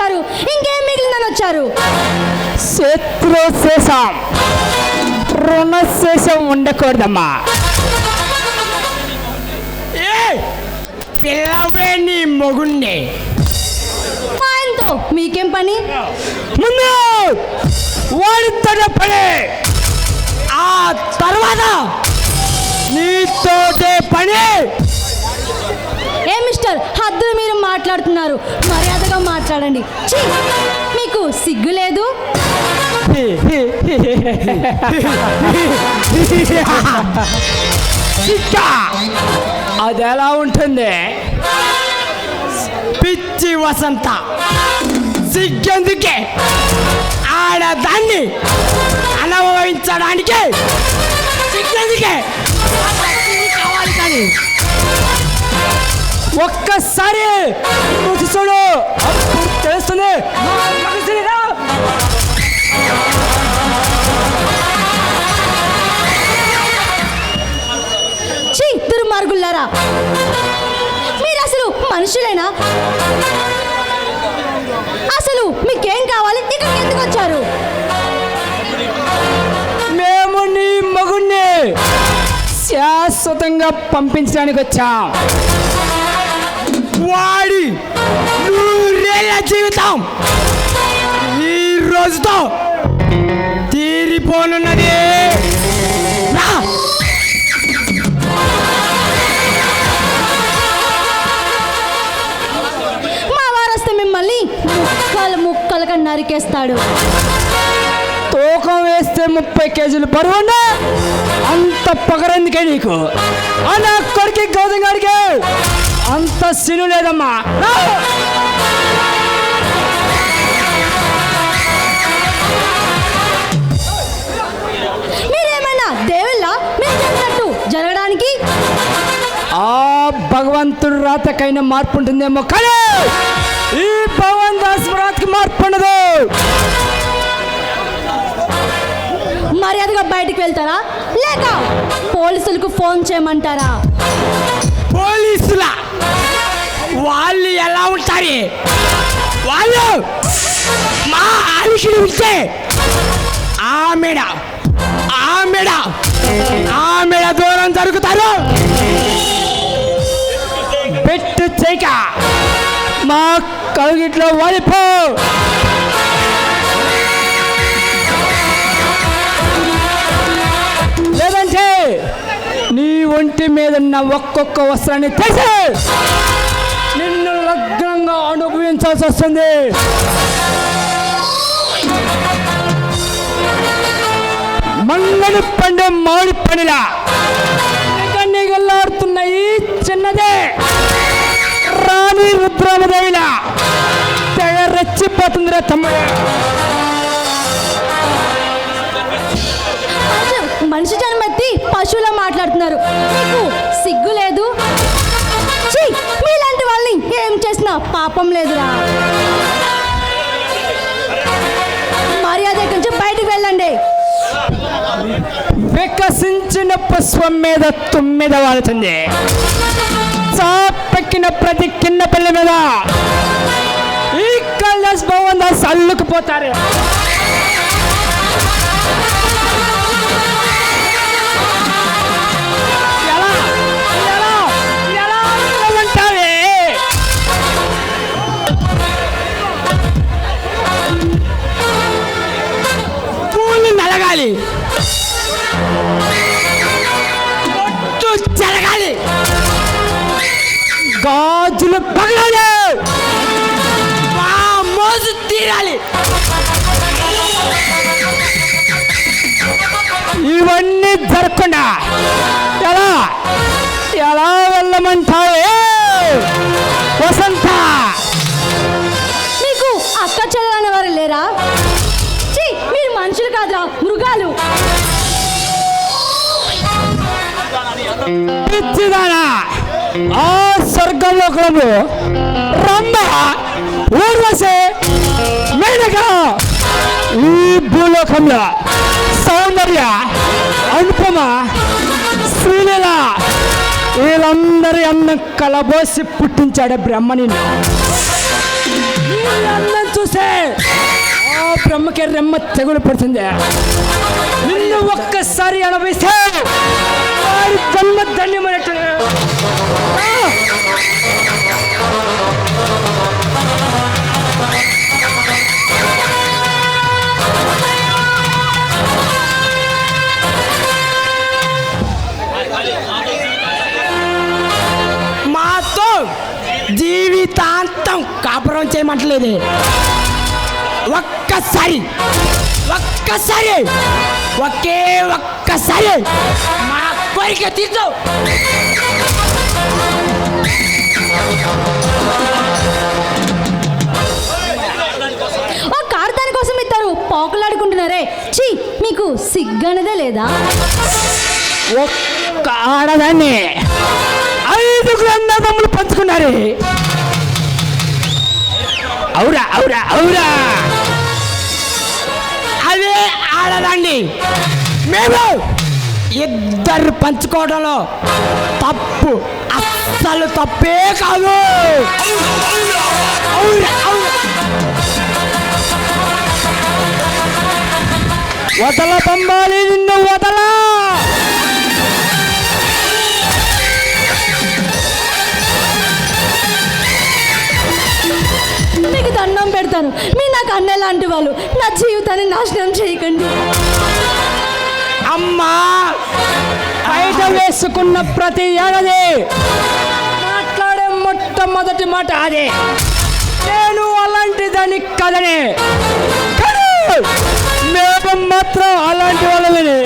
వచ్చారు. శత్రుశేషం. రుణశేషం ఉండకూడదమ్మా. ఏ పిల్లవే నీ మొగుణ్ణి. ఆయనతో మీకేం పని? ముందు వాడితోనే పని. ఆ తర్వాత నీతోటే పని. ఏ మిస్టర్ హద్దులు మాట్లాడుతున్నారు. మర్యాదగా మాట్లాడండి. మీకు సిగ్గు లేదు? అది ఎలా ఉంటుంది? పిచ్చి వసంత. సిగ్గెందుకే? ఆడదాన్ని అనుభవించడానికి సిగ్గెందుకే? కావాలి కానీ ఒక్కసారి చూడు. తెలుస్తుంది. దుర్మార్గులారా మీరు అసలు మనుషులేనా? అసలు మీకేం కావాలి? ఇక్కడికి ఎందుకు వచ్చారు? మేము నీ మగుణ్ణి శాశ్వతంగా పంపించడానికి వచ్చాం. జీవితం ఈ రోజుతో తీరిపోనున్నది. మా వారు వస్తే మిమ్మల్ని ముక్కలు ముక్కలుగా నరికేస్తాడు. తూకం వేస్తే ముప్పై కేజీలు బరువున్న అంత పొగరెందుకే నీకు? ఆ నా కొడుకు గౌతమ్ గారికి అంత సిను లేదమ్మా. భగవంతుడు రాతకైనా మార్పు ఉంటుందేమో కానీ ఈ భగవాన్ దాస్ రాతకి మార్పు ఉండదు. మర్యాదగా బయటికి వెళ్తారా? లేక పోలీసులకు ఫోన్ చేయమంటారా? పోలీసుల వాళ్ళు ఎలా ఉంటారు? వాళ్ళు మా ఆలికిని ఉంటే ఆమెడ ఆమెడ ఆమెడ దూరం జరుగుతారు. పెట్టు చేయక మా కలుగిట్లో వాలిపో లేదంటే నీ ఒంటి మీద ఉన్న ఒక్కొక్క వస్త్రాన్ని తీసి. నిన్ను లగ్నంగా అనుభవించాల్సి వస్తుంది. మంగళ పండు మామిడి పనిలా రాణి రుద్రామదేవిలా. తెగ రెచ్చిపోతుందిరా తమ్ముడు. మనిషి- జన్మెత్తి పశువులా మాట్లాడుతున్నారు. సిగ్గు లేదు? మీలాంటి వాళ్ళని ఏం చేసినా పాపం లేదురా. మర్యాద నుంచి బయటికి వెళ్ళండి. వికసించిన పుష్పం మీద తుమ్మిద పెక్కిన ప్రతి కిన్న పిల్ల మీద. ఈ కళ్ళ భవన్ దాస్ అల్లుకుపోతారు జరగకుండా ఎలా? ఎలా వెళ్ళమంటావే? వసంత! మీకు అక్క చెల్లెలనే వారు లేరా? మీరు మనుషులు కాదురా మృగాలు. పిచ్చిదానా! ఆ స్వర్గలోకము రమ్మ ఊర్వశి ఈ భూలోకంలో సౌందర్య అనుపమ శ్రీలీల. వీళ్ళందరి అన్నం కలబోసి పుట్టించాడు బ్రహ్మ నిన్ను. అందం చూసే ఆ బ్రహ్మకి రెమ్మ తెగులు పడుతుంది. నిన్ను ఒక్కసారి అనుభవిస్తే వారి జన్మ ధన్యమైనట్టు. జీవితాంతం కాపురం చేయమంటలేదు. ఒక్కసారి ఒక్కసారి ఒకే ఒక్కసారి మా కోరిక తీర్చు. ఇద్దరు పాకులాడుకుంటున్నారే. చీ మీకు సిగ్గనదే లేదా? ఒక్క ఆడదాన్ని ఐదుగురు అన్నదమ్ములు పంచుకున్నారు. అవురా అవురా అవురా. అదే ఆడదండి మేము ఇద్దరు పంచుకోవడంలో తప్పు. అస్సలు తప్పే కాదు. వదల పంబాలి నిన్ను వదలా. దండం పెడతాను మీరు నాకు అన్న లాంటి వాళ్ళు. నా జీవితాన్ని నాశనం చేయకండి. అమ్మా! బయట వేసుకున్న ప్రతి ఏడాది మాట్లాడే మొట్టమొదటి మాట అదే. నేను అలాంటి దాన్ని కదనే. మేము మాత్రం అలాంటి వాళ్ళని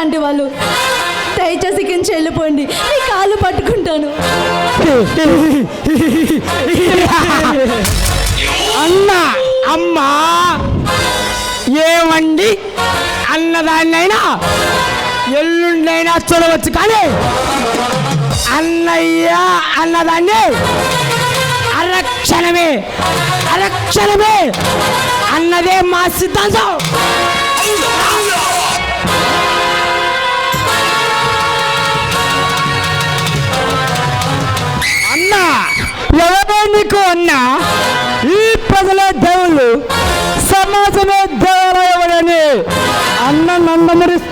నాకు వాళ్ళు దయచేసి కించి వెళ్ళిపోండి మీ కాళ్ళు పట్టుకుంటాను. అన్న అమ్మా ఏమండి అన్నదాన్నైనా ఎల్లుండైనా చూడవచ్చు కానీ అన్నయ్య అన్నదాన్ని అరక్షణమే అరక్షణమే అన్నదే మా సిద్ధాంతం.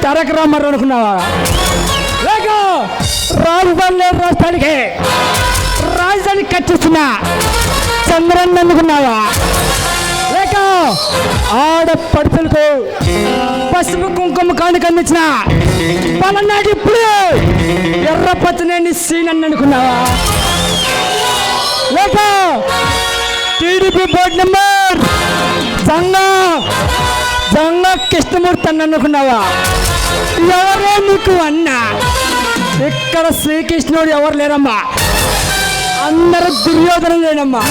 తారక రామారావు అనుకున్నావా? లేక రాజధాని లేని రాష్ట్రానికి. రాజధాని కట్టిస్తున్న. చంద్రన్న అనుకున్నావా? లేక ఆడపడుతులకు పసుపు కుంకుమ కానుక అందించిన పలనాటి ఇప్పుడు ఎర్రపతినేని పచ్చనేని సీన్ అని అనుకున్నావా? లేక TDP board number Janga Janga Krishnamurthy అని అనుకున్నావా? ఎవరే నీకు అన్నా? ఇక్కడ శ్రీకృష్ణుడు ఎవరు లేరమ్మా? అందరూ దుర్యోధన లేనమ్మా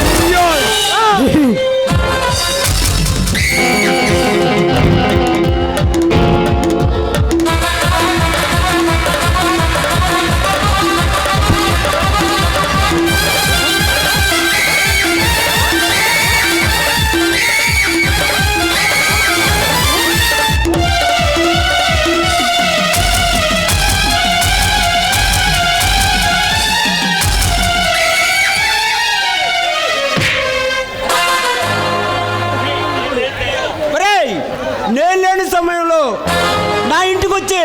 నేను లేని సమయంలో నా ఇంటికి వచ్చి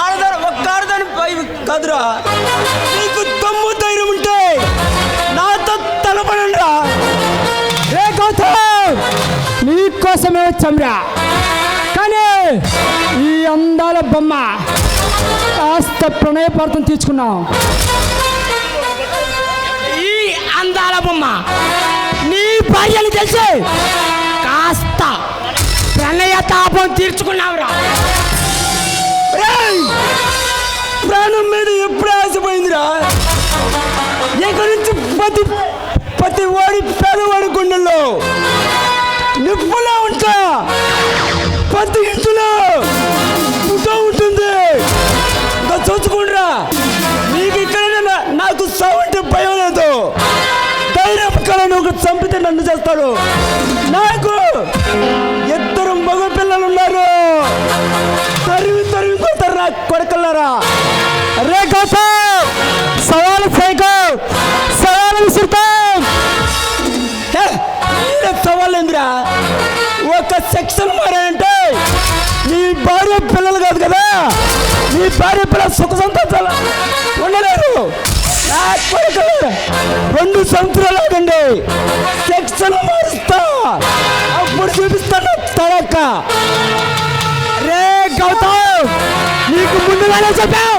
ఆడదాని ఒక్క ఆడదాని పై కాదురా నీకు దమ్ము ధైర్యం ఉంటే నాతో తలపడండి రే. గౌతమ్ నీకోసమే వచ్చాంరా. కానీ ఈ అందాల బొమ్మ కాస్త ప్రణయపార్థం తీసుకున్నాం. ఈ అందాల బొమ్మ నీ భార్యని తెలిసి కాస్త ప్రణయ తాపం తీర్చుకున్నావురా. ప్రాణం మీద ఎప్పుడు ఆశపోయిందిరా? ఎక్కడి నుంచి ప్రతి ప్రతి వాడి పేదవాడి గుండెల్లో నిప్పులా ఉంటా? ప్రతి ఇంటిలో పుట్ట ఉంటుంది. చూసుకుండ్రా. నీకు ఇక్కడ నాకు సౌండ్ భయం లేదు. ధైర్యం కళ నువ్వు చంపితే నన్ను చేస్తాడు. గౌతమ్ సవాలు సైకో సవాలు విసురుతాం. హే, ఒక సెక్షన్ మారానంటే నీ భార్య పిల్లలు కాదు కదా? నీ భార్య పిల్లలు సుఖ సంతోషాలు ఉండలేరు. రెండు సంవత్సరాలు ఆగండి. సెక్షన్ మారుస్తా. అప్పుడు చూపిస్తాను తడక్క రే గౌతమ్ నీకు ముందుగానే చెప్పావు